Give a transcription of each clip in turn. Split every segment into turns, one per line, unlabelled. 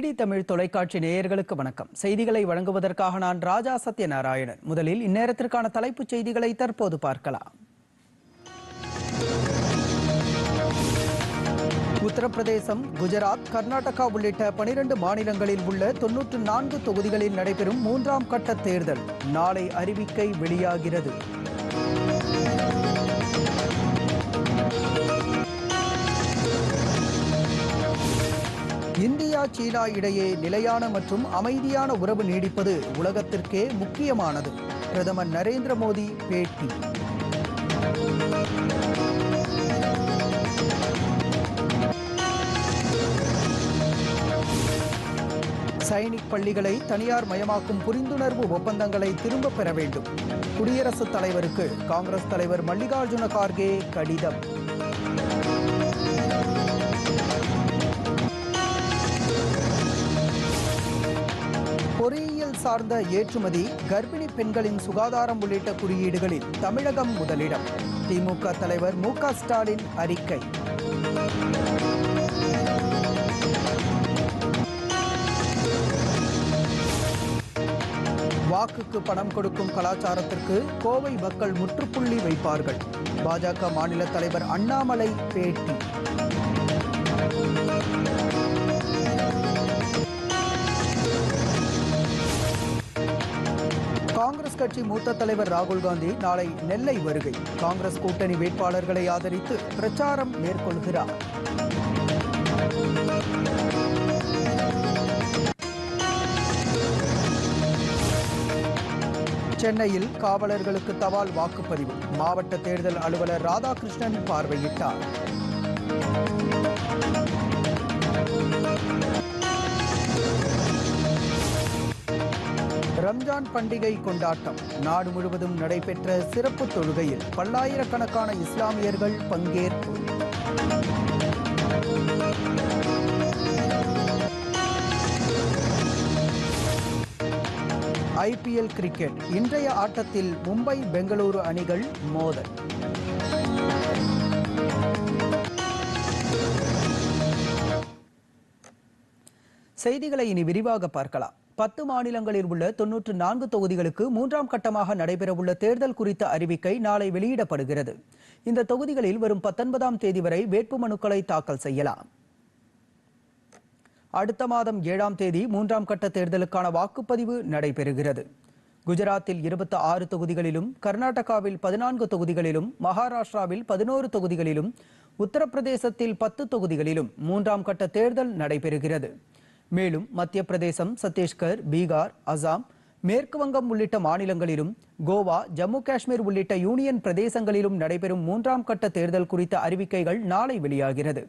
DD Tamil தொலைக்காட்சி நேயர்களுக்கு வணக்கம் செய்திகளை வழங்குவதற்காக நான் ராஜா சத்யநாராயணன் முதலில் இந்நேரத்திற்கான தலைப்புச் செய்திகளை தற்போது பார்க்கலாம் உத்தரப்பிரதேசம் குஜராத் கர்நாடகா உள்ளிட்ட பனிரண்டு மாநிலங்களில் உள்ள தொன்னூற்று நான்கு தொகுதிகளில் நடைபெறும் மூன்றாம் கட்ட தேர்தல் நாளை அறிவிக்கை வெளியாகிறது இந்தியா சீனா இடையே நிலையான மற்றும் அமைதியான உறவு நீடிப்பது உலகத்திற்கே முக்கியமானது பிரதமர் நரேந்திர மோடி பேட்டி சைனிக் பள்ளிகளை தனியார் மயமாக்கும் புரிந்துணர்வு ஒப்பந்தங்களை திரும்பப் பெற வேண்டும் குடியரசுத் தலைவருக்கு காங்கிரஸ் தலைவர் மல்லிகார்ஜுன கார்கே கடிதம் சார்ந்த ஏற்றுமதி கர்ப்பிணி பெண்களின் சுகாதாரம் உள்ளிட்ட குறியீடுகளில் தமிழகம் முதலிடம் திமுக தலைவர் மு ஸ்டாலின் அறிக்கை வாக்குக்கு பணம் கொடுக்கும் கலாச்சாரத்திற்கு கோவை மக்கள் முற்றுப்புள்ளி வைப்பார்கள் பாஜக மாநில தலைவர் அண்ணாமலை பேட்டி கட்சி மூத்த தலைவர் ராகுல் காந்தி நாளை நெல்லை வருகை காங்கிரஸ் கூட்டணி வேட்பாளர்களை ஆதரித்து பிரச்சாரம் மேற்கொள்கிறார் சென்னையில் காவலர்களுக்கு தபால் வாக்குப்பதிவு மாவட்ட தேர்தல் அலுவலர் ராதாகிருஷ்ணன் பார்வையிட்டார் ரம்ஜான் பண்டிகை கொண்டாட்டம் நாடு முழுவதும் நடைபெற்ற சிறப்பு தொழுகையில் பல்லாயிரக்கணக்கான இஸ்லாமியர்கள் பங்கேற்பு ஐபிஎல் கிரிக்கெட் இன்றைய ஆட்டத்தில் மும்பை பெங்களூரு அணிகள் மோதல் செய்திகளை இனி விரிவாக பார்க்கலாம் பத்து மாநிலங்களில் உள்ள தொன்னூற்று நான்கு தொகுதிகளுக்கு மூன்றாம் கட்டமாக நடைபெறவுள்ள தேர்தல் குறித்த அறிவிக்கை நாளை வெளியிடப்படுகிறது இந்த தொகுதிகளில் வரும் பத்தொன்பதாம் தேதி வரை வேட்புமனுக்களை தாக்கல் செய்யலாம் அடுத்த மாதம் ஏழாம் தேதி மூன்றாம் கட்ட தேர்தலுக்கான வாக்குப்பதிவு நடைபெறுகிறது குஜராத்தில் இருபத்தி ஆறு தொகுதிகளிலும் கர்நாடகாவில் பதினான்கு தொகுதிகளிலும் மகாராஷ்டிராவில் பதினோரு தொகுதிகளிலும் உத்தரப்பிரதேசத்தில் பத்து தொகுதிகளிலும் மூன்றாம் கட்ட தேர்தல் நடைபெறுகிறது மேலும் மத்திய பிரதேசம் சத்தீஸ்கர் பீகார் அசாம் மேற்கு வங்கம் உள்ளிட்ட மாநிலங்களிலும் கோவா ஜம்மு காஷ்மீர் உள்ளிட்ட யூனியன் பிரதேசங்களிலும் நடைபெறும் மூன்றாம் கட்ட தேர்தல் குறித்த அறிவிக்கைகள் நாளை வெளியாகிறது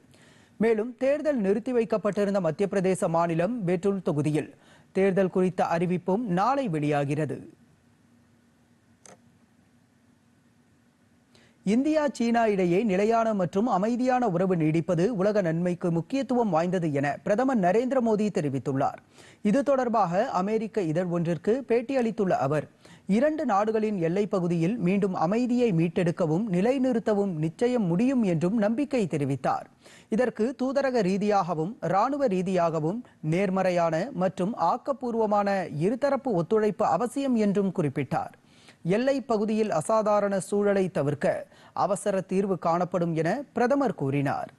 மேலும் தேர்தல் நிறுத்தி வைக்கப்பட்டிருந்த மத்திய பிரதேச மாநிலம் பெட்ரூல் தொகுதியில் தேர்தல் குறித்த அறிவிப்பும் நாளை வெளியாகிறது இந்தியா சீனா இடையே நிலையான மற்றும் அமைதியான உறவு நீடிப்பது உலக நன்மைக்கு முக்கியத்துவம் வாய்ந்தது என பிரதமர் நரேந்திர மோடி தெரிவித்துள்ளார் இது தொடர்பாக அமெரிக்க இதழ் ஒன்றிற்கு பேட்டியளித்துள்ள அவர் இரண்டு நாடுகளின் எல்லைப் பகுதியில் மீண்டும் அமைதியை மீட்டெடுக்கவும் நிலைநிறுத்தவும் நிச்சயம் முடியும் என்றும் நம்பிக்கை தெரிவித்தார் இதற்கு தூதரக ரீதியாகவும் ராணுவ ரீதியாகவும் நேர்மறையான மற்றும் ஆக்கப்பூர்வமான இருதரப்பு ஒத்துழைப்பு அவசியம் என்றும் குறிப்பிட்டார் எல்லை பகுதியில் அசாதாரண சூழலை தவிர்க்க அவசர தீர்வு காணப்படும் என பிரதமர் கூறினார்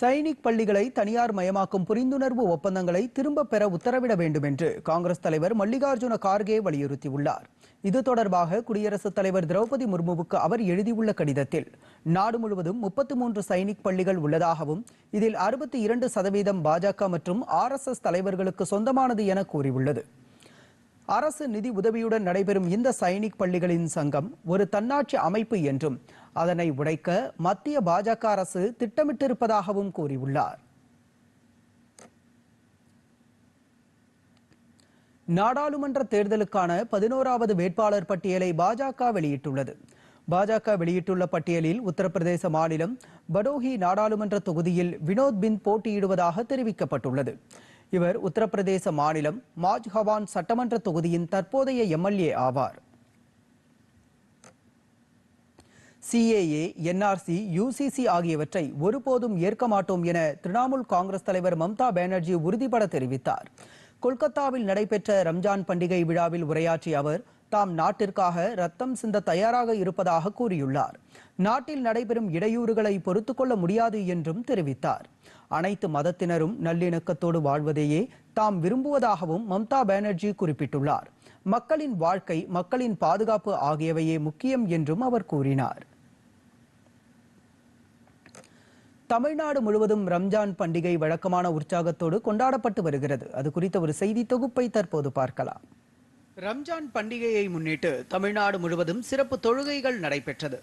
சைனிக் பள்ளிகளை தனியார் மயமாக்கும் புரிந்துணர்வு ஒப்பந்தங்களை திரும்பப் பெற உத்தரவிட வேண்டும் என்று காங்கிரஸ் தலைவர் மல்லிகார்ஜுன கார்கே வலியுறுத்தியுள்ளார் இது தொடர்பாக குடியரசுத் தலைவர் திரௌபதி முர்முவுக்கு அவர் எழுதியுள்ள கடிதத்தில் நாடு முழுவதும் முப்பத்தி மூன்று சைனிக் பள்ளிகள் உள்ளதாகவும் இதில் அறுபத்தி இரண்டு சதவீதம் பாஜக மற்றும் ஆர்எஸ்எஸ் தலைவர்களுக்கு சொந்தமானது என கூறியுள்ளது அரசு நிதி உதவியுடன் நடைபெறும் இந்த சைனிக் பள்ளிகளின் சங்கம் ஒரு தன்னாட்சி அமைப்பு என்றும் அதனை உடைக்க மத்திய பாஜக அரசு திட்டமிட்டிருப்பதாகவும் கூறியுள்ளார் நாடாளுமன்ற தேர்தலுக்கான பதினோராவது வேட்பாளர் பட்டியலை பாஜக வெளியிட்டுள்ளது பாஜக வெளியிட்டுள்ள பட்டியலில் உத்தரப்பிரதேச மாநிலம் படோஹி நாடாளுமன்ற தொகுதியில் வினோத் பின் போட்டியிடுவதாக தெரிவிக்கப்பட்டுள்ளது இவர் உத்தரப்பிரதேச மாநிலம் மாஜ் ஹவான் சட்டமன்ற தொகுதியின் தற்போதைய எம்எல்ஏ ஆவார் சிஏஏ என்ஆர்சி யுசிசி ஆகியவற்றை ஒருபோதும் ஏற்க மாட்டோம் என திரிணாமுல் காங்கிரஸ் தலைவர் மம்தா பானர்ஜி உறுதிபட தெரிவித்தார் கொல்கத்தாவில் நடைபெற்ற ரம்ஜான் பண்டிகை விழாவில் உரையாற்றிய அவர் தாம் நாட்டிற்காக ரத்தம் சிந்த தயாராக இருப்பதாக கூறியுள்ளார் நாட்டில் நடைபெறும் இடையூறுகளை பொறுத்து கொள்ள முடியாது என்றும் தெரிவித்தார் அனைத்து மதத்தினரும் நல்லிணக்கத்தோடு வாழ்வதையே தாம் விரும்புவதாகவும் மம்தா பானர்ஜி குறிப்பிட்டுள்ளார் மக்களின் வாழ்க்கை மக்களின் பாதுகாப்பு ஆகியவையே முக்கியம் என்றும் அவர் கூறினார் தமிழ்நாடு முழுவதும் ரம்ஜான் பண்டிகை வழக்கமான உற்சாகத்தோடு கொண்டாடப்பட்டு வருகிறது அது குறித்த ஒரு செய்தி தொகுப்பை தற்போது பார்க்கலாம்
ரம்ஜான் பண்டிகையை முன்னிட்டு தமிழ்நாடு முழுவதும் சிறப்பு தொழுகைகள் நடைபெற்றது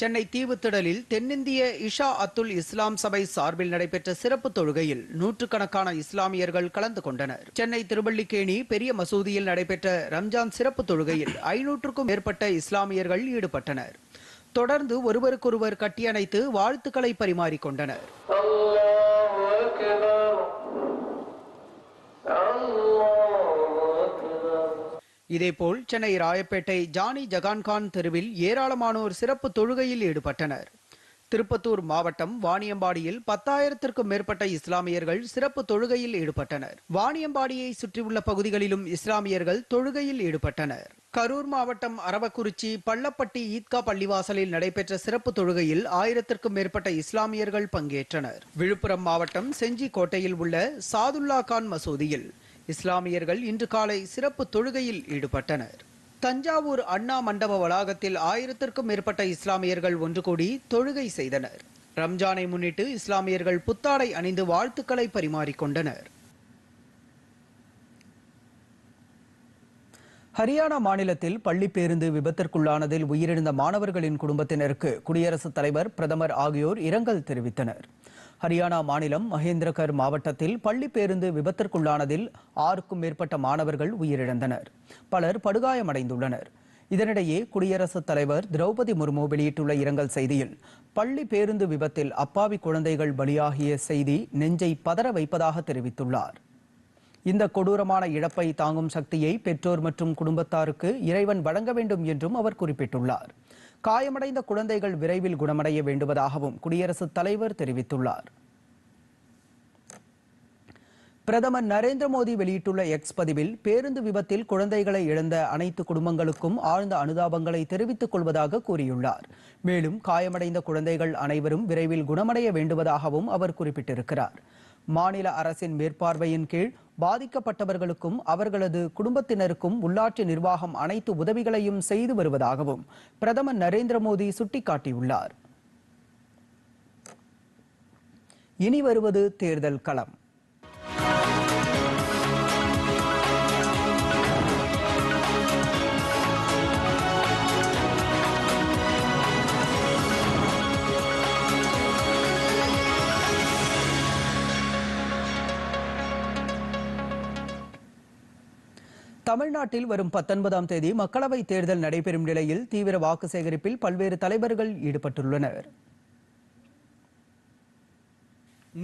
சென்னை தீவுத்திடலில் தென்னிந்திய இஷா அத்துல் இஸ்லாம் சபை சார்பில் நடைபெற்ற சிறப்பு தொழுகையில் நூற்றுக்கணக்கான இஸ்லாமியர்கள் கலந்து கொண்டனர் சென்னை திருவள்ளிக்கேணி பெரிய மசூதியில் நடைபெற்ற ரம்ஜான் சிறப்பு தொழுகையில் ஐநூற்றுக்கும் மேற்பட்ட இஸ்லாமியர்கள் ஈடுபட்டனர் தொடர்ந்து ஒருவருக்கொருவர் கட்டியணைத்து வாழ்த்துக்களை பரிமாறிக்கொண்டனர் இதேபோல் சென்னை ராயப்பேட்டை ஜானி ஜகான்கான் தெருவில் ஏராளமானோர் சிறப்பு தொழுகையில் ஈடுபட்டனர் திருப்பத்தூர் மாவட்டம் வாணியம்பாடியில் பத்தாயிரத்திற்கும் மேற்பட்ட இஸ்லாமியர்கள் சிறப்பு தொழுகையில் ஈடுபட்டனர் வாணியம்பாடியை சுற்றியுள்ள பகுதிகளிலும் இஸ்லாமியர்கள் தொழுகையில் ஈடுபட்டனர் கரூர் மாவட்டம் அரவக்குறிச்சி பள்ளப்பட்டி ஈத்கா பள்ளிவாசலில் நடைபெற்ற சிறப்பு தொழுகையில் ஆயிரத்திற்கும் மேற்பட்ட இஸ்லாமியர்கள் பங்கேற்றனர் விழுப்புரம் மாவட்டம் செஞ்சி கோட்டையில் உள்ள சாதுல்லா கான் மசூதியில் இஸ்லாமியர்கள் இன்று காலை சிறப்பு தொழுகையில் ஈடுபட்டனர் தஞ்சாவூர் அண்ணா மண்டப வளாகத்தில் ஆயிரத்திற்கும் மேற்பட்ட இஸ்லாமியர்கள் ஒன்று கூடி தொழுகை செய்தனர் ரம்ஜானை முன்னிட்டு இஸ்லாமியர்கள் புத்தாடை அணிந்து வாழ்த்துக்களை பரிமாறிக்கொண்டனர் ஹரியானா மாநிலத்தில் பள்ளி பேருந்து விபத்திற்குள்ளானதில் உயிரிழந்த மாணவர்களின் குடும்பத்தினருக்கு குடியரசுத் தலைவர் பிரதமர் ஆகியோர் இரங்கல் தெரிவித்தனர் ஹரியானா மாநிலம் மகேந்திரகர் மாவட்டத்தில் பள்ளி பேருந்து விபத்திற்குள்ளானதில் ஆறுக்கும் மேற்பட்ட மாணவர்கள் உயிரிழந்தனர் பலர் படுகாயமடைந்துள்ளனர் இதனிடையே குடியரசுத் தலைவர் திரௌபதி முர்மு வெளியிட்டுள்ள இரங்கல் செய்தியில் பள்ளி பேருந்து விபத்தில் அப்பாவி குழந்தைகள் பலியாகிய செய்தி நெஞ்சை பதற வைப்பதாக தெரிவித்துள்ளார் இந்த கொடூரமான இழப்பை தாங்கும் சக்தியை பெற்றோர் மற்றும் குடும்பத்தாருக்கு இறைவன் வழங்க வேண்டும் என்றும் அவர் குறிப்பிட்டுள்ளார் காயமடைந்த குழந்தைகள் விரைவில் குணமடைய வேண்டுவதாகவும் குடியரசுத் தலைவர் தெரிவித்துள்ளார் பிரதமர் நரேந்திர மோடி வெளியிட்டுள்ள எக்ஸ் பதிவில் பேருந்து விபத்தில் குழந்தைகளை இழந்த அனைத்து குடும்பங்களுக்கும் ஆழ்ந்த அனுதாபங்களை தெரிவித்துக் கொள்வதாக கூறியுள்ளார் மேலும் காயமடைந்த குழந்தைகள் அனைவரும் விரைவில் குணமடைய வேண்டுவதாகவும் அவர் குறிப்பிட்டிருக்கிறார் மாநில அரசின் மேற்பார்வையின் கீழ் பாதிக்கப்பட்டவர்களுக்கும் அவர்களது குடும்பத்தினருக்கும் உள்ளாட்சி நிர்வாகம் அனைத்து உதவிகளையும் செய்து வருவதாகவும் பிரதமர் நரேந்திர மோடி சுட்டிக்காட்டியுள்ளார் இனி வருவது தேர்தல் களம் தமிழ்நாட்டில் வரும் பத்தொன்பதாம் தேதி மக்களவை தேர்தல் நடைபெறும் நிலையில் தீவிர வாக்கு சேகரிப்பில் பல்வேறு தலைவர்கள் ஈடுபட்டுள்ளனர்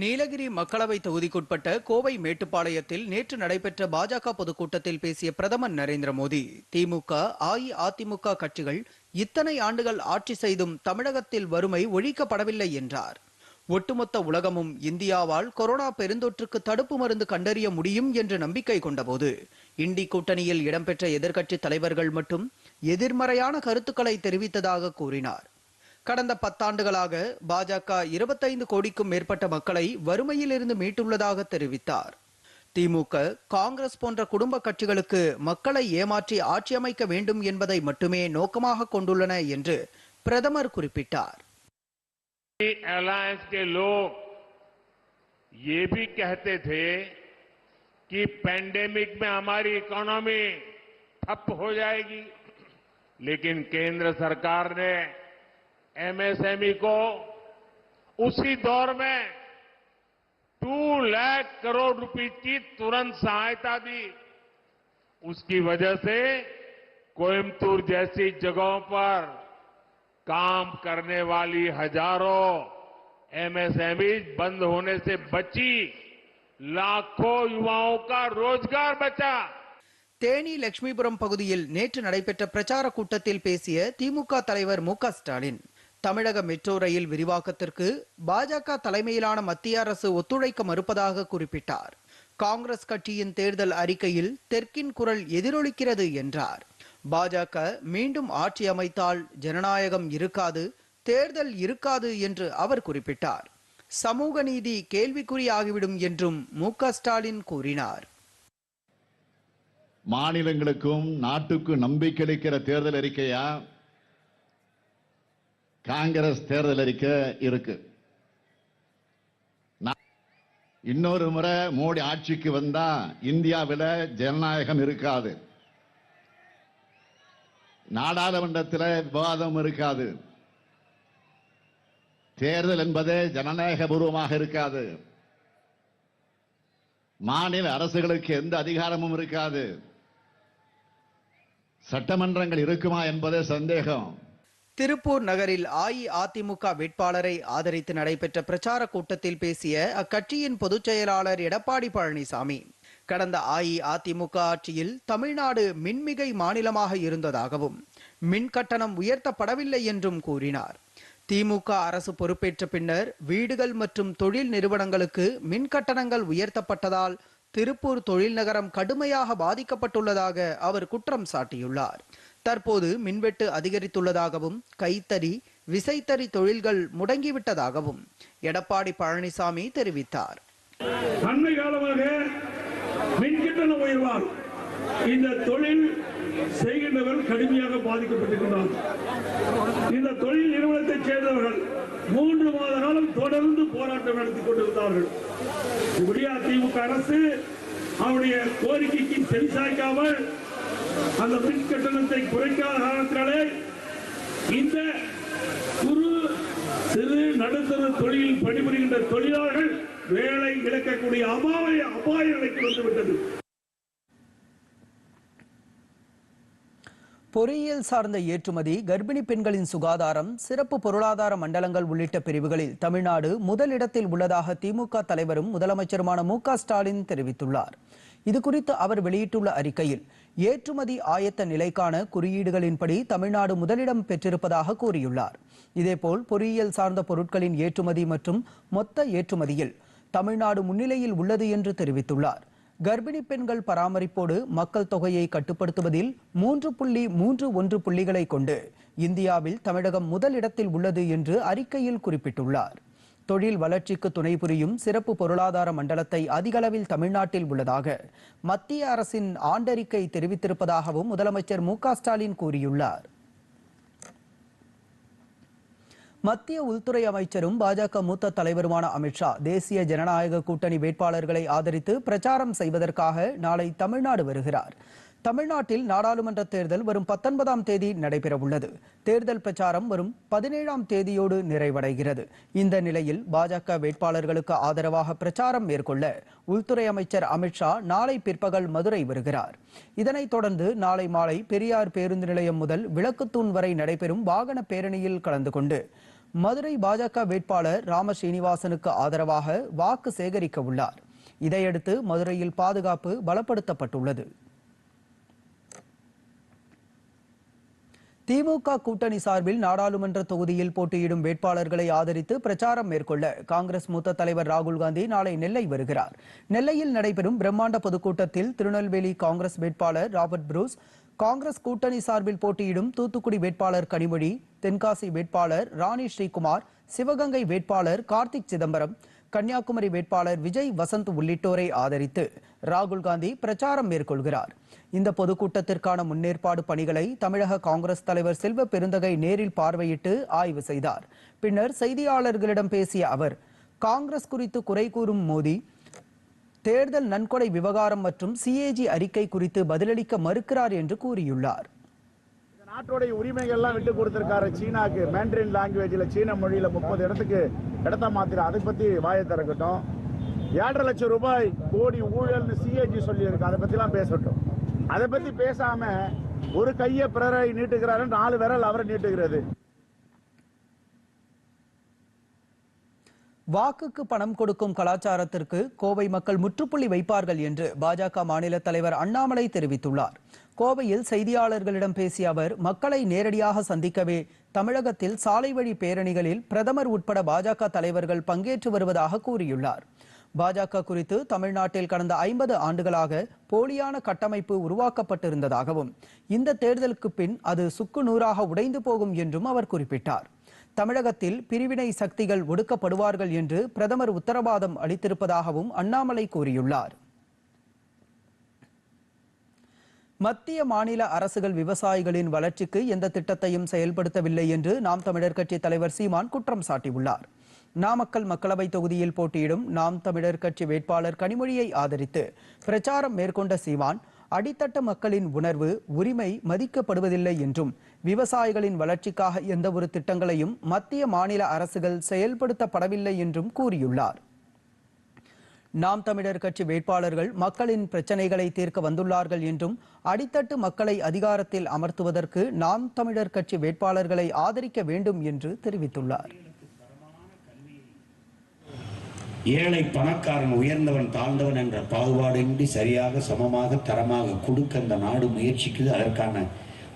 நீலகிரி மக்களவை தொகுதிக்குட்பட்ட கோவை மேட்டுப்பாளையத்தில் நேற்று நடைபெற்ற பாஜக பொதுக்கூட்டத்தில் பேசிய பிரதமர் நரேந்திர மோடி திமுக அஇஅதிமுக கட்சிகள் இத்தனை ஆண்டுகள் ஆட்சி செய்தும் தமிழகத்தில் வறுமை ஒழிக்கப்படவில்லை என்றார் ஒட்டுமொத்த உலகமும் இந்தியாவால் கொரோனா பெருந்தொற்றுக்கு தடுப்பு மருந்து கண்டறிய முடியும் என்ற நம்பிக்கை கொண்டபோது இண்டி கூட்டணியில் இடம்பெற்ற எதிர்க்கட்சி தலைவர்கள் மட்டும் எதிர்மறையான கருத்துக்களை தெரிவித்ததாக கூறினார் கடந்த பத்தாண்டுகளாக பாஜக இருபத்தைந்து கோடிக்கும் மேற்பட்ட மக்களை வறுமையிலிருந்து மீட்டுள்ளதாக தெரிவித்தார் திமுக காங்கிரஸ் போன்ற குடும்ப கட்சிகளுக்கு மக்களை ஏமாற்றி ஆட்சியமைக்க வேண்டும் என்பதை மட்டுமே நோக்கமாக கொண்டுள்ளன என்று பிரதமர் குறிப்பிட்டார் एलायंस के लोग
ये भी कहते थे कि पैंडेमिक में हमारी इकोनॉमी ठप हो जाएगी लेकिन केंद्र सरकार ने एमएसएमई e को उसी दौर में टू लाख करोड़ रुपए की तुरंत सहायता दी उसकी वजह से कोयम्बटूर जैसी जगहों पर काम करने वाली हजारों एमएसएमई e बंद होने से बची लाखों युवाओं का रोजगार बचा
தேனி லட்சுமிபுரம் பகுதியில் நேற்று நடைபெற்ற பிரச்சார கூட்டத்தில் பேசிய திமுக தலைவர் மு ஸ்டாலின் தமிழக மெட்ரோ ரயில் விரிவாக்கத்திற்கு பாஜக தலைமையிலான மத்திய அரசு ஒத்துழைக்க மறுப்பதாக குறிப்பிட்டார் காங்கிரஸ் கட்சியின் தேர்தல் அறிக்கையில் தெற்கின் குரல் எதிரொலிக்கிறது என்றார் பாஜக மீண்டும் ஆட்சி அமைத்தால் ஜனநாயகம் இருக்காது தேர்தல் இருக்காது என்று அவர் குறிப்பிட்டார் சமூக நீதி கேள்விக்குறியாகிவிடும் என்றும் மு ஸ்டாலின் கூறினார்
மாநிலங்களுக்கும் நாட்டுக்கும் நம்பிக்கை அளிக்கிற தேர்தல் அறிக்கையா காங்கிரஸ் தேர்தல் அறிக்கை இருக்கு இன்னொரு முறை மோடி ஆட்சிக்கு வந்தா இந்தியாவில் ஜனநாயகம் இருக்காது நாடாளுமன்றத்தில் விவாதம் இருக்காது தேர்தல் என்பது பூர்வமாக இருக்காது மாநில அரசுகளுக்கு எந்த அதிகாரமும் இருக்காது சட்டமன்றங்கள் இருக்குமா என்பது சந்தேகம்
திருப்பூர் நகரில் அஇஅதிமுக வேட்பாளரை ஆதரித்து நடைபெற்ற பிரச்சார கூட்டத்தில் பேசிய அக்கட்சியின் பொதுச் செயலாளர் எடப்பாடி பழனிசாமி கடந்த அஇஅதிமுக ஆட்சியில் தமிழ்நாடு மின்மிகை மாநிலமாக இருந்ததாகவும் மின் கட்டணம் உயர்த்தப்படவில்லை என்றும் கூறினார் திமுக அரசு பொறுப்பேற்ற பின்னர் வீடுகள் மற்றும் தொழில் நிறுவனங்களுக்கு மின் கட்டணங்கள் உயர்த்தப்பட்டதால் திருப்பூர் தொழில் நகரம் கடுமையாக பாதிக்கப்பட்டுள்ளதாக அவர் குற்றம் சாட்டியுள்ளார் தற்போது மின்வெட்டு அதிகரித்துள்ளதாகவும் கைத்தறி விசைத்தறி தொழில்கள் முடங்கிவிட்டதாகவும் எடப்பாடி பழனிசாமி தெரிவித்தார் அண்மை காலமாக கட்டண உயர்வால் இந்த தொழில் செய்கின்றவர்கள் கடுமையாக பாதிக்கப்பட்டிருக்கிறார் இந்த தொழில் நிறுவனத்தை சேர்ந்தவர்கள் மூன்று மாத காலம் தொடர்ந்து போராட்டம் நடத்திக் கொண்டிருந்தார்கள் விடியா திமுக அரசு அவருடைய கோரிக்கைக்கு செவிசாய்க்காமல் அந்த மின் கட்டணத்தை குறைக்காத காரணத்தினாலே இந்த குறு சிறு நடுத்தர தொழிலில் பணிபுரிகின்ற தொழிலாளர்கள் வேலை இழக்கக்கூடிய அபாய நிலைக்கு விட்டது பொறியியல் சார்ந்த ஏற்றுமதி கர்ப்பிணி பெண்களின் சுகாதாரம் சிறப்பு பொருளாதார மண்டலங்கள் உள்ளிட்ட பிரிவுகளில் தமிழ்நாடு முதலிடத்தில் உள்ளதாக திமுக தலைவரும் முதலமைச்சருமான மு ஸ்டாலின் தெரிவித்துள்ளார் இதுகுறித்து அவர் வெளியிட்டுள்ள அறிக்கையில் ஏற்றுமதி ஆயத்த நிலைக்கான குறியீடுகளின்படி தமிழ்நாடு முதலிடம் பெற்றிருப்பதாக கூறியுள்ளார் இதேபோல் பொறியியல் சார்ந்த பொருட்களின் ஏற்றுமதி மற்றும் மொத்த ஏற்றுமதியில் தமிழ்நாடு முன்னிலையில் உள்ளது என்று தெரிவித்துள்ளார் கர்ப்பிணி பெண்கள் பராமரிப்போடு மக்கள் தொகையை கட்டுப்படுத்துவதில் மூன்று புள்ளி மூன்று ஒன்று புள்ளிகளை கொண்டு இந்தியாவில் தமிழகம் முதலிடத்தில் உள்ளது என்று அறிக்கையில் குறிப்பிட்டுள்ளார் தொழில் வளர்ச்சிக்கு துணை புரியும் சிறப்பு பொருளாதார மண்டலத்தை அதிகளவில் தமிழ்நாட்டில் உள்ளதாக மத்திய அரசின் ஆண்டறிக்கை தெரிவித்திருப்பதாகவும் முதலமைச்சர் மு ஸ்டாலின் கூறியுள்ளார் மத்திய உள்துறை அமைச்சரும் பாஜக மூத்த தலைவருமான அமித்ஷா தேசிய ஜனநாயக கூட்டணி வேட்பாளர்களை ஆதரித்து பிரச்சாரம் செய்வதற்காக நாளை தமிழ்நாடு வருகிறார் தமிழ்நாட்டில் நாடாளுமன்ற தேர்தல் வரும் பத்தொன்பதாம் தேதி நடைபெறவுள்ளது தேர்தல் பிரச்சாரம் வரும் பதினேழாம் தேதியோடு நிறைவடைகிறது இந்த நிலையில் பாஜக வேட்பாளர்களுக்கு ஆதரவாக பிரச்சாரம் மேற்கொள்ள உள்துறை அமைச்சர் அமித்ஷா நாளை பிற்பகல் மதுரை வருகிறார் இதனைத் தொடர்ந்து நாளை மாலை பெரியார் பேருந்து நிலையம் முதல் விளக்குத்தூண் வரை நடைபெறும் வாகன பேரணியில் கலந்து கொண்டு மதுரை பாஜக வேட்பாளர் ராம ஸ்ரீனிவாசனுக்கு ஆதரவாக வாக்கு சேகரிக்க உள்ளார் இதையடுத்து மதுரையில் பாதுகாப்பு பலப்படுத்தப்பட்டுள்ளது திமுக கூட்டணி சார்பில் நாடாளுமன்ற தொகுதியில் போட்டியிடும் வேட்பாளர்களை ஆதரித்து பிரச்சாரம் மேற்கொள்ள காங்கிரஸ் மூத்த தலைவர் ராகுல் காந்தி நாளை நெல்லை வருகிறார் நெல்லையில் நடைபெறும் பிரம்மாண்ட பொதுக்கூட்டத்தில் திருநெல்வேலி காங்கிரஸ் வேட்பாளர் ராபர்ட் புரூஸ் காங்கிரஸ் கூட்டணி சார்பில் போட்டியிடும் தூத்துக்குடி வேட்பாளர் கனிமொழி தென்காசி வேட்பாளர் ராணி ஸ்ரீகுமார் சிவகங்கை வேட்பாளர் கார்த்திக் சிதம்பரம் கன்னியாகுமரி வேட்பாளர் விஜய் வசந்த் உள்ளிட்டோரை ஆதரித்து ராகுல் காந்தி பிரச்சாரம் மேற்கொள்கிறார் இந்த பொதுக்கூட்டத்திற்கான முன்னேற்பாடு பணிகளை தமிழக காங்கிரஸ் தலைவர் செல்வ பெருந்தகை நேரில் பார்வையிட்டு ஆய்வு செய்தார் பின்னர் செய்தியாளர்களிடம் பேசிய அவர் காங்கிரஸ் குறித்து குறை கூறும் மோடி தேர்தல் நன்கொடை விவகாரம் மற்றும் சிஏஜி அறிக்கை குறித்து பதிலளிக்க மறுக்கிறார் என்று கூறியுள்ளார் நாட்டோடைய உரிமைகள்லாம் விட்டு கொடுத்திருக்காரு சீனாக்கு மேண்ட்ரின் லாங்குவேஜில் சீன மொழியில் முப்பது இடத்துக்கு இடத்த மாத்திரம் அதை பற்றி வாயை திறக்கட்டும் ஏழரை லட்சம் ரூபாய் கோடி ஊழல்னு சிஏஜி சொல்லியிருக்கு அதை பற்றிலாம் பேசட்டும் அதை பற்றி பேசாமல் ஒரு கையை பிறரை நீட்டுகிறாரு நாலு விரல் அவரை நீட்டுகிறது வாக்குக்கு பணம் கொடுக்கும் கலாச்சாரத்திற்கு கோவை மக்கள் முற்றுப்புள்ளி வைப்பார்கள் என்று பாஜக மாநில தலைவர் அண்ணாமலை தெரிவித்துள்ளார் கோவையில் செய்தியாளர்களிடம் பேசிய அவர் மக்களை நேரடியாக சந்திக்கவே தமிழகத்தில் சாலை வழி பேரணிகளில் பிரதமர் உட்பட பாஜக தலைவர்கள் பங்கேற்று வருவதாக கூறியுள்ளார் பாஜக குறித்து தமிழ்நாட்டில் கடந்த ஐம்பது ஆண்டுகளாக போலியான கட்டமைப்பு உருவாக்கப்பட்டிருந்ததாகவும் இந்த தேர்தலுக்கு பின் அது சுக்கு நூறாக உடைந்து போகும் என்றும் அவர் குறிப்பிட்டார் தமிழகத்தில் பிரிவினை சக்திகள் ஒடுக்கப்படுவார்கள் என்று பிரதமர் உத்தரவாதம் அளித்திருப்பதாகவும் அண்ணாமலை கூறியுள்ளார் மத்திய மாநில அரசுகள் விவசாயிகளின் வளர்ச்சிக்கு எந்த திட்டத்தையும் செயல்படுத்தவில்லை என்று நாம் தமிழர் கட்சி தலைவர் சீமான் குற்றம் சாட்டியுள்ளார் நாமக்கல் மக்களவை தொகுதியில் போட்டியிடும் நாம் தமிழர் கட்சி வேட்பாளர் கனிமொழியை ஆதரித்து பிரச்சாரம் மேற்கொண்ட சீமான் அடித்தட்ட மக்களின் உணர்வு உரிமை மதிக்கப்படுவதில்லை என்றும் விவசாயிகளின் வளர்ச்சிக்காக எந்த ஒரு திட்டங்களையும் மத்திய மாநில அரசுகள் செயல்படுத்தப்படவில்லை என்றும் கூறியுள்ளார் நாம் தமிழர் கட்சி வேட்பாளர்கள் மக்களின் பிரச்சனைகளை தீர்க்க வந்துள்ளார்கள் என்றும் அடித்தட்டு மக்களை அதிகாரத்தில் அமர்த்துவதற்கு நாம் தமிழர் கட்சி வேட்பாளர்களை ஆதரிக்க வேண்டும் என்று தெரிவித்துள்ளார் ஏழை பணக்காரன் உயர்ந்தவன் தாழ்ந்தவன் என்ற பாகுபாடின்றி சரியாக சமமாக தரமாக கொடுக்க அந்த நாடு முயற்சிக்குது அதற்கான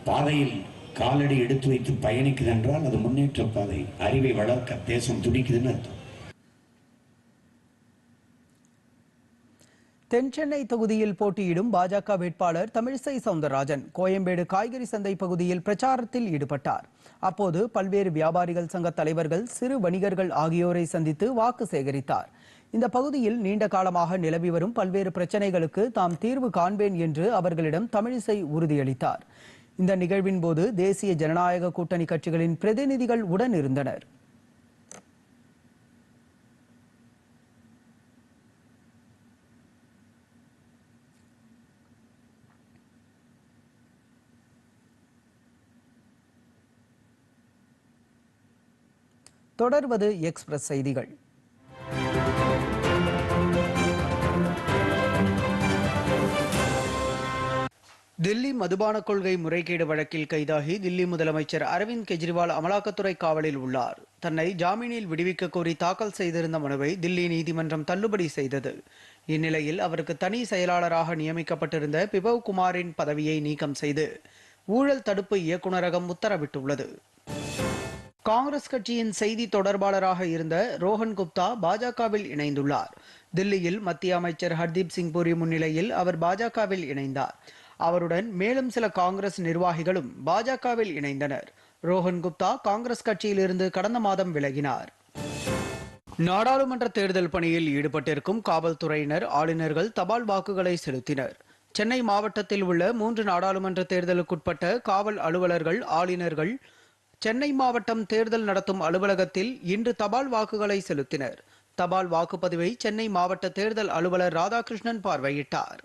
பாதையில் காலடி எடுத்து வைத்து பயணிக்குது என்றால் அது முன்னேற்ற பாதை அறிவை வளர்க்க தேசம் துடிக்குதுன்னு அர்த்தம் தென்சென்னை தொகுதியில் போட்டியிடும் பாஜக வேட்பாளர் தமிழிசை சவுந்தரராஜன் கோயம்பேடு காய்கறி சந்தை பகுதியில் பிரச்சாரத்தில் ஈடுபட்டார் அப்போது பல்வேறு வியாபாரிகள் சங்க தலைவர்கள் சிறு வணிகர்கள் ஆகியோரை சந்தித்து வாக்கு சேகரித்தார் இந்த பகுதியில் நீண்ட காலமாக நிலவி வரும் பல்வேறு பிரச்சினைகளுக்கு தாம் தீர்வு காண்பேன் என்று அவர்களிடம் தமிழிசை உறுதியளித்தார் இந்த நிகழ்வின் போது தேசிய ஜனநாயக கூட்டணி கட்சிகளின் பிரதிநிதிகள் உடன் இருந்தனர் தொடர்வது எக்ஸ்பிரஸ் செய்திகள் தில்லி மதுபான கொள்கை முறைகேடு வழக்கில் கைதாகி தில்லி முதலமைச்சர் அரவிந்த் கெஜ்ரிவால் அமலாக்கத்துறை காவலில் உள்ளார் தன்னை ஜாமீனில் விடுவிக்க கோரி தாக்கல் செய்திருந்த மனுவை தில்லி நீதிமன்றம் தள்ளுபடி செய்தது இந்நிலையில் அவருக்கு தனி செயலாளராக நியமிக்கப்பட்டிருந்த பிபவ் குமாரின் பதவியை நீக்கம் செய்து ஊழல் தடுப்பு இயக்குநரகம் உத்தரவிட்டுள்ளது காங்கிரஸ் கட்சியின் செய்தி தொடர்பாளராக இருந்த ரோஹன் குப்தா பாஜகவில் இணைந்துள்ளார் தில்லியில் மத்திய அமைச்சர் ஹர்தீப் சிங் புரி முன்னிலையில் அவர் பாஜகவில் இணைந்தார் அவருடன் மேலும் சில காங்கிரஸ் நிர்வாகிகளும் பாஜகவில் இணைந்தனர் ரோஹன் குப்தா காங்கிரஸ் கட்சியிலிருந்து கடந்த மாதம் விலகினார் நாடாளுமன்ற தேர்தல் பணியில் ஈடுபட்டிருக்கும் காவல்துறையினர் ஆளுநர்கள் தபால் வாக்குகளை செலுத்தினர் சென்னை மாவட்டத்தில் உள்ள மூன்று நாடாளுமன்ற தேர்தலுக்குட்பட்ட காவல் அலுவலர்கள் ஆளுநர்கள் சென்னை மாவட்டம் தேர்தல் நடத்தும் அலுவலகத்தில் இன்று தபால் வாக்குகளை செலுத்தினர் தபால் வாக்குப்பதிவை சென்னை மாவட்ட தேர்தல் அலுவலர் ராதாகிருஷ்ணன் பார்வையிட்டார்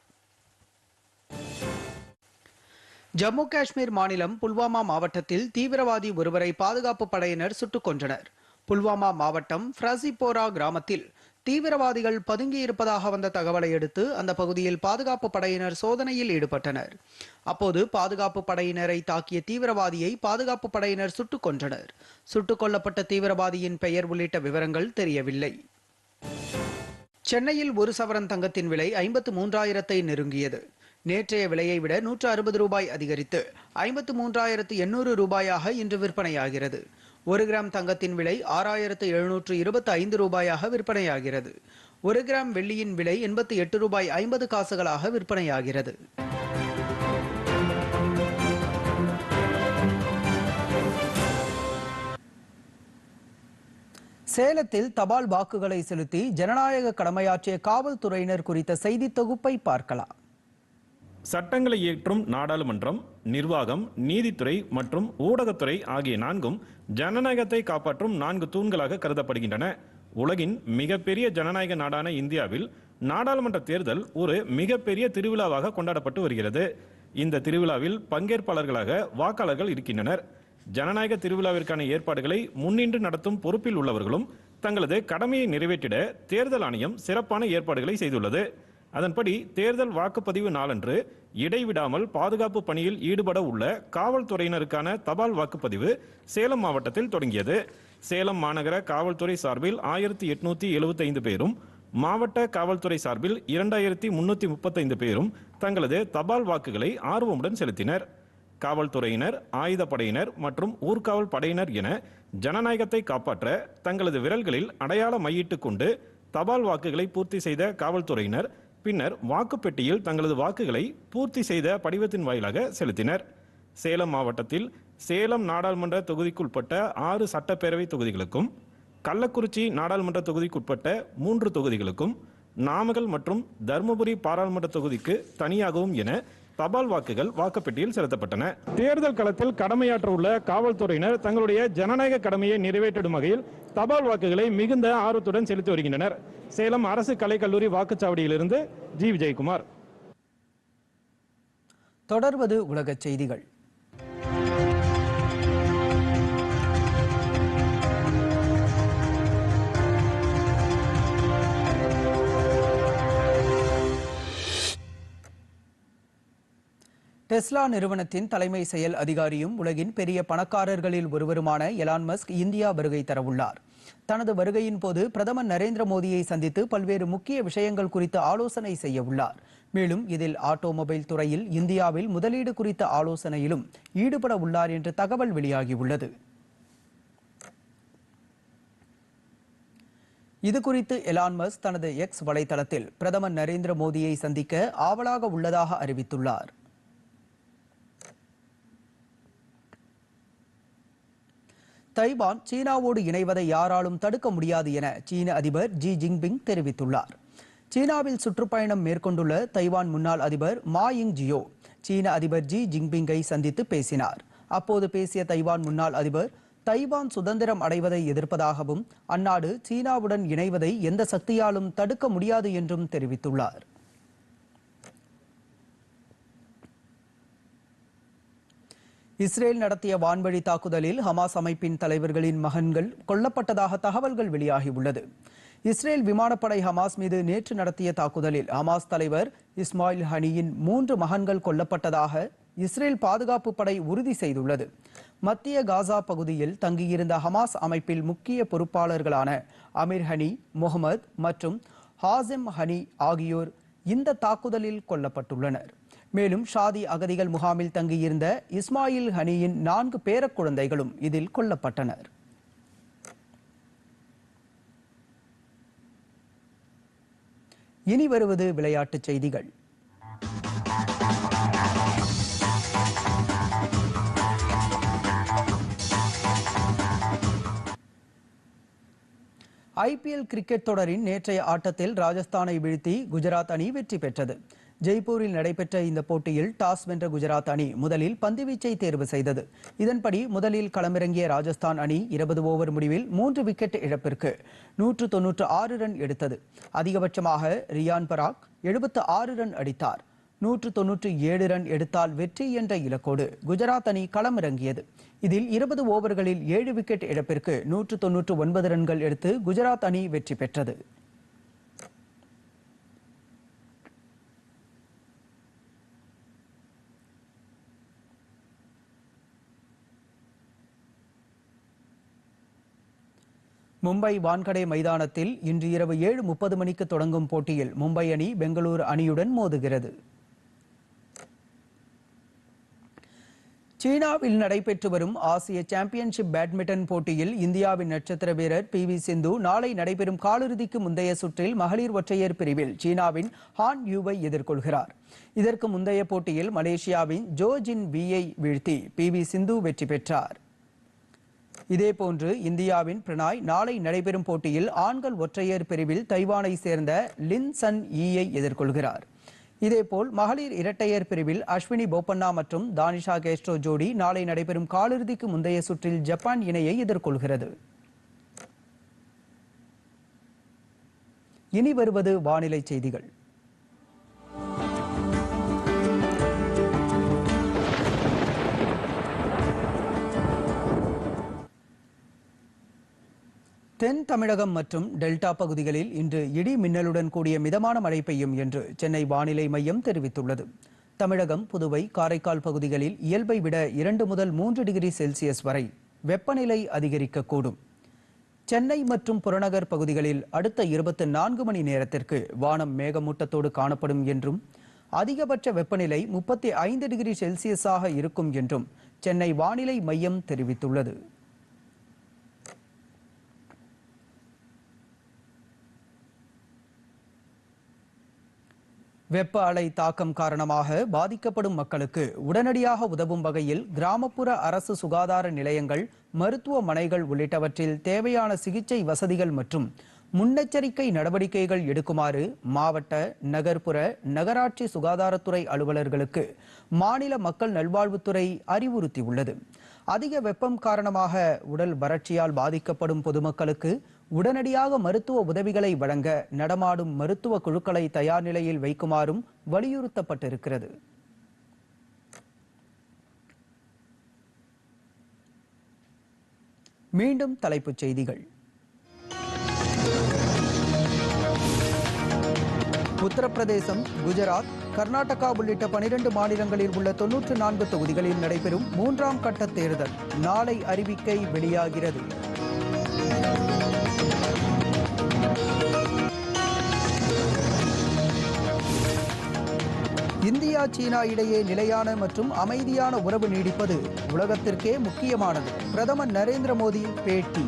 ஜம்மு காஷ்மீர் மாநிலம் புல்வாமா மாவட்டத்தில் தீவிரவாதி ஒருவரை பாதுகாப்பு படையினர் சுட்டுக் கொன்றனர் புல்வாமா மாவட்டம் ஃப்ரசிபோரா கிராமத்தில் தீவிரவாதிகள் பதுங்கியிருப்பதாக வந்த தகவலை அடுத்து அந்த பகுதியில் பாதுகாப்பு படையினர் சோதனையில் ஈடுபட்டனர் அப்போது பாதுகாப்பு படையினரை தாக்கிய தீவிரவாதியை பாதுகாப்பு படையினர் சுட்டுக் கொன்றனர் சுட்டுக் கொல்லப்பட்ட தீவிரவாதியின் பெயர் உள்ளிட்ட விவரங்கள் தெரியவில்லை சென்னையில் ஒரு சவரன் தங்கத்தின் விலை ஐம்பத்து மூன்றாயிரத்தை நெருங்கியது நேற்றைய விலையை விட நூற்று அறுபது ரூபாய் அதிகரித்து ஐம்பத்து மூன்றாயிரத்து எண்ணூறு ரூபாயாக இன்று விற்பனையாகிறது ஒரு கிராம் தங்கத்தின் விலை ஆறாயிரத்து எழுநூற்று இருபத்தி ஐந்து ரூபாயாக விற்பனையாகிறது ஒரு கிராம் வெள்ளியின் விலை எண்பத்தி எட்டு ரூபாய் ஐம்பது காசுகளாக விற்பனையாகிறது சேலத்தில் தபால் வாக்குகளை செலுத்தி ஜனநாயக கடமையாற்றிய காவல்துறையினர் குறித்த செய்தி தொகுப்பை பார்க்கலாம்
சட்டங்களை இயற்றும் நாடாளுமன்றம் நிர்வாகம் நீதித்துறை மற்றும் ஊடகத்துறை ஆகிய நான்கும் ஜனநாயகத்தை காப்பாற்றும் நான்கு தூண்களாக கருதப்படுகின்றன உலகின் மிகப்பெரிய ஜனநாயக நாடான இந்தியாவில் நாடாளுமன்ற தேர்தல் ஒரு மிகப்பெரிய திருவிழாவாக கொண்டாடப்பட்டு வருகிறது இந்த திருவிழாவில் பங்கேற்பாளர்களாக வாக்காளர்கள் இருக்கின்றனர் ஜனநாயக திருவிழாவிற்கான ஏற்பாடுகளை முன்னின்று நடத்தும் பொறுப்பில் உள்ளவர்களும் தங்களது கடமையை நிறைவேற்றிட தேர்தல் ஆணையம் சிறப்பான ஏற்பாடுகளை செய்துள்ளது அதன்படி தேர்தல் வாக்குப்பதிவு நாளன்று இடைவிடாமல் பாதுகாப்பு பணியில் ஈடுபட உள்ள காவல்துறையினருக்கான தபால் வாக்குப்பதிவு சேலம் மாவட்டத்தில் தொடங்கியது சேலம் மாநகர காவல்துறை சார்பில் ஆயிரத்தி எட்நூத்தி எழுபத்தைந்து பேரும் மாவட்ட காவல்துறை சார்பில் இரண்டாயிரத்தி முன்னூத்தி முப்பத்தைந்து பேரும் தங்களது தபால் வாக்குகளை ஆர்வமுடன் செலுத்தினர் காவல்துறையினர் ஆயுதப்படையினர் மற்றும் ஊர்காவல் படையினர் என ஜனநாயகத்தை காப்பாற்ற தங்களது விரல்களில் அடையாள மையிட்டு கொண்டு தபால் வாக்குகளை பூர்த்தி செய்த காவல்துறையினர் பின்னர் வாக்குப்பெட்டியில் தங்களது வாக்குகளை பூர்த்தி செய்த படிவத்தின் வாயிலாக செலுத்தினர் சேலம் மாவட்டத்தில் சேலம் நாடாளுமன்ற தொகுதிக்குட்பட்ட ஆறு சட்டப்பேரவை தொகுதிகளுக்கும் கள்ளக்குறிச்சி நாடாளுமன்ற தொகுதிக்குட்பட்ட மூன்று தொகுதிகளுக்கும் நாமக்கல் மற்றும் தருமபுரி பாராளுமன்ற தொகுதிக்கு தனியாகவும் என தபால் வாக்குகள் வாக்குப்பெட்டியில் செலுத்தப்பட்டன தேர்தல் களத்தில் கடமையாற்ற உள்ள காவல்துறையினர் தங்களுடைய ஜனநாயக கடமையை நிறைவேற்றிடும் வகையில் தபால் வாக்குகளை மிகுந்த ஆர்வத்துடன் செலுத்தி வருகின்றனர் சேலம் அரசு கலைக்கல்லூரி வாக்குச்சாவடியிலிருந்து ஜி விஜயகுமார்
தொடர்வது உலக செய்திகள் டெஸ்லா நிறுவனத்தின் தலைமை செயல் அதிகாரியும் உலகின் பெரிய பணக்காரர்களில் ஒருவருமான எலான் மஸ்க் இந்தியா வருகை தரவுள்ளார் தனது வருகையின் போது பிரதமர் நரேந்திர மோடியை சந்தித்து பல்வேறு முக்கிய விஷயங்கள் குறித்து ஆலோசனை செய்ய உள்ளார் மேலும் இதில் ஆட்டோமொபைல் துறையில் இந்தியாவில் முதலீடு குறித்த ஆலோசனையிலும் ஈடுபட உள்ளார் என்று தகவல் வெளியாகியுள்ளது இது குறித்து எலான்மஸ் தனது எக்ஸ் வலைதளத்தில் பிரதமர் நரேந்திர மோடியை சந்திக்க ஆவலாக உள்ளதாக அறிவித்துள்ளார் தைவான் சீனாவோடு இணைவதை யாராலும் தடுக்க முடியாது என சீன அதிபர் ஜி ஜின்பிங் தெரிவித்துள்ளார் சீனாவில் சுற்றுப்பயணம் மேற்கொண்டுள்ள தைவான் முன்னாள் அதிபர் மா இங் ஜியோ சீன அதிபர் ஜி ஜின்பிங்கை சந்தித்து பேசினார் அப்போது பேசிய தைவான் முன்னாள் அதிபர் தைவான் சுதந்திரம் அடைவதை எதிர்ப்பதாகவும் அந்நாடு சீனாவுடன் இணைவதை எந்த சக்தியாலும் தடுக்க முடியாது என்றும் தெரிவித்துள்ளார் இஸ்ரேல் நடத்திய வான்வழி தாக்குதலில் ஹமாஸ் அமைப்பின் தலைவர்களின் மகன்கள் கொல்லப்பட்டதாக தகவல்கள் வெளியாகியுள்ளது இஸ்ரேல் விமானப்படை ஹமாஸ் மீது நேற்று நடத்திய தாக்குதலில் ஹமாஸ் தலைவர் இஸ்மாயில் ஹனியின் மூன்று மகன்கள் கொல்லப்பட்டதாக இஸ்ரேல் பாதுகாப்பு படை உறுதி செய்துள்ளது மத்திய காசா பகுதியில் தங்கியிருந்த ஹமாஸ் அமைப்பில் முக்கிய பொறுப்பாளர்களான அமீர் ஹனி முகமது மற்றும் ஹாசிம் ஹனி ஆகியோர் இந்த தாக்குதலில் கொல்லப்பட்டுள்ளனர் மேலும் ஷாதி அகதிகள் முகாமில் தங்கியிருந்த இஸ்மாயில் ஹனியின் நான்கு பேரக்குழந்தைகளும் இதில் கொல்லப்பட்டனர் இனி வருவது விளையாட்டுச் செய்திகள் ஐபிஎல் கிரிக்கெட் தொடரின் நேற்றைய ஆட்டத்தில் ராஜஸ்தானை வீழ்த்தி குஜராத் அணி வெற்றி பெற்றது ஜெய்ப்பூரில் நடைபெற்ற இந்த போட்டியில் டாஸ் வென்ற குஜராத் அணி முதலில் பந்துவீச்சை தேர்வு செய்தது இதன்படி முதலில் களமிறங்கிய ராஜஸ்தான் அணி இருபது ஓவர் முடிவில் மூன்று விக்கெட் இழப்பிற்கு நூற்று தொன்னூற்று ஆறு ரன் எடுத்தது அதிகபட்சமாக ரியான் பராக் எழுபத்து ஆறு ரன் அடித்தார் நூற்று தொன்னூற்று ஏழு ரன் எடுத்தால் வெற்றி என்ற இலக்கோடு குஜராத் அணி களமிறங்கியது இதில் இருபது ஓவர்களில் ஏழு விக்கெட் இழப்பிற்கு நூற்று தொன்னூற்று ஒன்பது ரன்கள் எடுத்து குஜராத் அணி வெற்றி பெற்றது மும்பை வான்கடே மைதானத்தில் இன்று இரவு ஏழு முப்பது மணிக்கு தொடங்கும் போட்டியில் மும்பை அணி பெங்களூரு அணியுடன் மோதுகிறது சீனாவில் நடைபெற்று வரும் ஆசிய சாம்பியன்ஷிப் பேட்மிண்டன் போட்டியில் இந்தியாவின் நட்சத்திர வீரர் பி வி சிந்து நாளை நடைபெறும் காலிறுதிக்கு முந்தைய சுற்றில் மகளிர் ஒற்றையர் பிரிவில் சீனாவின் ஹான் யூவை எதிர்கொள்கிறார் இதற்கு முந்தைய போட்டியில் மலேசியாவின் ஜோ ஜின் வீழ்த்தி பி வி சிந்து வெற்றி பெற்றார் இதேபோன்று இந்தியாவின் பிரணாய் நாளை நடைபெறும் போட்டியில் ஆண்கள் ஒற்றையர் பிரிவில் தைவானை சேர்ந்த லின் சன் ஈயை எதிர்கொள்கிறார் இதேபோல் மகளிர் இரட்டையர் பிரிவில் அஸ்வினி போப்பண்ணா மற்றும் தானிஷா கேஸ்ட்ரோ ஜோடி நாளை நடைபெறும் காலிறுதிக்கு முந்தைய சுற்றில் ஜப்பான் இணையை எதிர்கொள்கிறது இனி வருவது வானிலை செய்திகள் தென் தமிழகம் மற்றும் டெல்டா பகுதிகளில் இன்று இடி மின்னலுடன் கூடிய மிதமான மழை பெய்யும் என்று சென்னை வானிலை மையம் தெரிவித்துள்ளது தமிழகம் புதுவை காரைக்கால் பகுதிகளில் இயல்பை விட இரண்டு முதல் மூன்று டிகிரி செல்சியஸ் வரை வெப்பநிலை அதிகரிக்கக்கூடும் சென்னை மற்றும் புறநகர் பகுதிகளில் அடுத்த இருபத்தி நான்கு மணி நேரத்திற்கு வானம் மேகமூட்டத்தோடு காணப்படும் என்றும் அதிகபட்ச வெப்பநிலை முப்பத்தி ஐந்து டிகிரி செல்சியஸாக இருக்கும் என்றும் சென்னை வானிலை மையம் தெரிவித்துள்ளது வெப்ப அலை தாக்கம் காரணமாக பாதிக்கப்படும் மக்களுக்கு உடனடியாக உதவும் வகையில் கிராமப்புற அரசு சுகாதார நிலையங்கள் மருத்துவமனைகள் உள்ளிட்டவற்றில் தேவையான சிகிச்சை வசதிகள் மற்றும் முன்னெச்சரிக்கை நடவடிக்கைகள் எடுக்குமாறு மாவட்ட நகர்ப்புற நகராட்சி சுகாதாரத்துறை அலுவலர்களுக்கு மாநில மக்கள் நல்வாழ்வுத்துறை அறிவுறுத்தியுள்ளது அதிக வெப்பம் காரணமாக உடல் வறட்சியால் பாதிக்கப்படும் பொதுமக்களுக்கு உடனடியாக மருத்துவ உதவிகளை வழங்க நடமாடும் மருத்துவ குழுக்களை தயார் நிலையில் வைக்குமாறும் வலியுறுத்தப்பட்டிருக்கிறது மீண்டும் தலைப்புச் செய்திகள் உத்தரப்பிரதேசம் குஜராத் கர்நாடகா உள்ளிட்ட பனிரெண்டு மாநிலங்களில் உள்ள தொன்னூற்று நான்கு தொகுதிகளில் நடைபெறும் மூன்றாம் கட்ட தேர்தல் நாளை அறிவிக்கை வெளியாகிறது இந்தியா சீனா இடையே நிலையான மற்றும் அமைதியான உறவு நீடிப்பது உலகத்திற்கே முக்கியமானது பிரதமர் நரேந்திர மோடி பேட்டி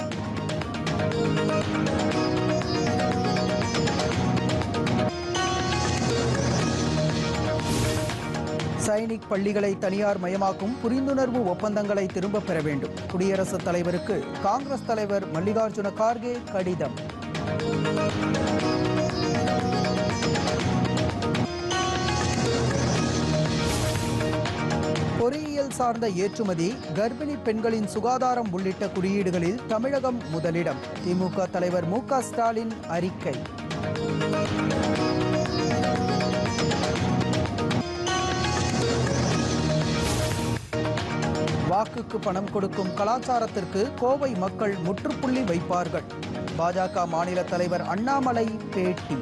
சைனிக் பள்ளிகளை தனியார் மயமாக்கும் புரிந்துணர்வு ஒப்பந்தங்களை திரும்பப் பெற வேண்டும் குடியரசுத் தலைவருக்கு காங்கிரஸ் தலைவர் மல்லிகார்ஜுன கார்கே கடிதம் பொறியியல் சார்ந்த ஏற்றுமதி கர்ப்பிணி பெண்களின் சுகாதாரம் உள்ளிட்ட குறியீடுகளில் தமிழகம் முதலிடம் திமுக தலைவர் மு ஸ்டாலின் அறிக்கை வாக்குக்கு பணம் கொடுக்கும் கலாச்சாரத்திற்கு கோவை மக்கள் முற்றுப்புள்ளி வைப்பார்கள் பாஜக மாநில தலைவர் அண்ணாமலை பேட்டி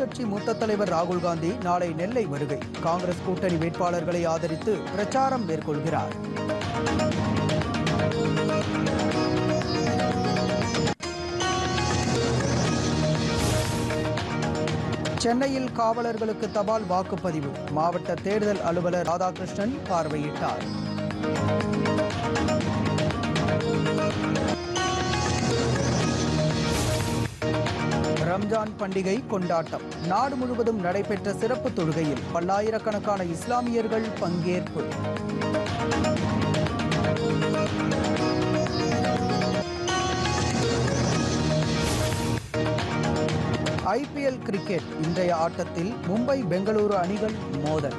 கட்சி மூத்த தலைவர் ராகுல் காந்தி நாளை நெல்லை வருகை காங்கிரஸ் கூட்டணி வேட்பாளர்களை ஆதரித்து பிரச்சாரம் மேற்கொள்கிறார் சென்னையில் காவலர்களுக்கு தபால் வாக்குப்பதிவு மாவட்ட தேர்தல் அலுவலர் ராதாகிருஷ்ணன் பார்வையிட்டார் ரம்ஜான் பண்டிகை கொண்டாட்டம் நாடு முழுவதும் நடைபெற்ற சிறப்பு தொழுகையில் பல்லாயிரக்கணக்கான இஸ்லாமியர்கள் பங்கேற்பு ஐபிஎல் கிரிக்கெட் இன்றைய ஆட்டத்தில் மும்பை பெங்களூரு அணிகள் மோதல்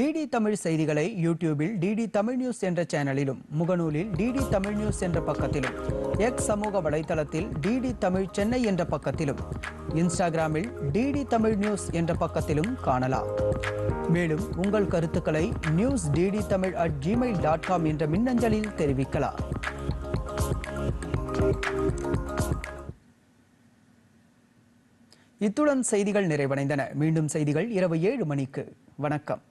டிடி தமிழ் செய்திகளை யூடியூபில் டிடி தமிழ் நியூஸ் என்ற சேனலிலும் முகநூலில் டிடி தமிழ் நியூஸ் என்ற பக்கத்திலும் எக்ஸ் சமூக வலைதளத்தில் டிடி தமிழ் சென்னை என்ற பக்கத்திலும் இன்ஸ்டாகிராமில் டிடி தமிழ் நியூஸ் என்ற பக்கத்திலும் காணலாம் மேலும் உங்கள் கருத்துக்களை news DD Tamil at gmail dot com என்ற மின்னஞ்சலில் தெரிவிக்கலாம் இத்துடன் செய்திகள் நிறைவடைந்தன மீண்டும் செய்திகள் இரவு ஏழு மணிக்கு வணக்கம்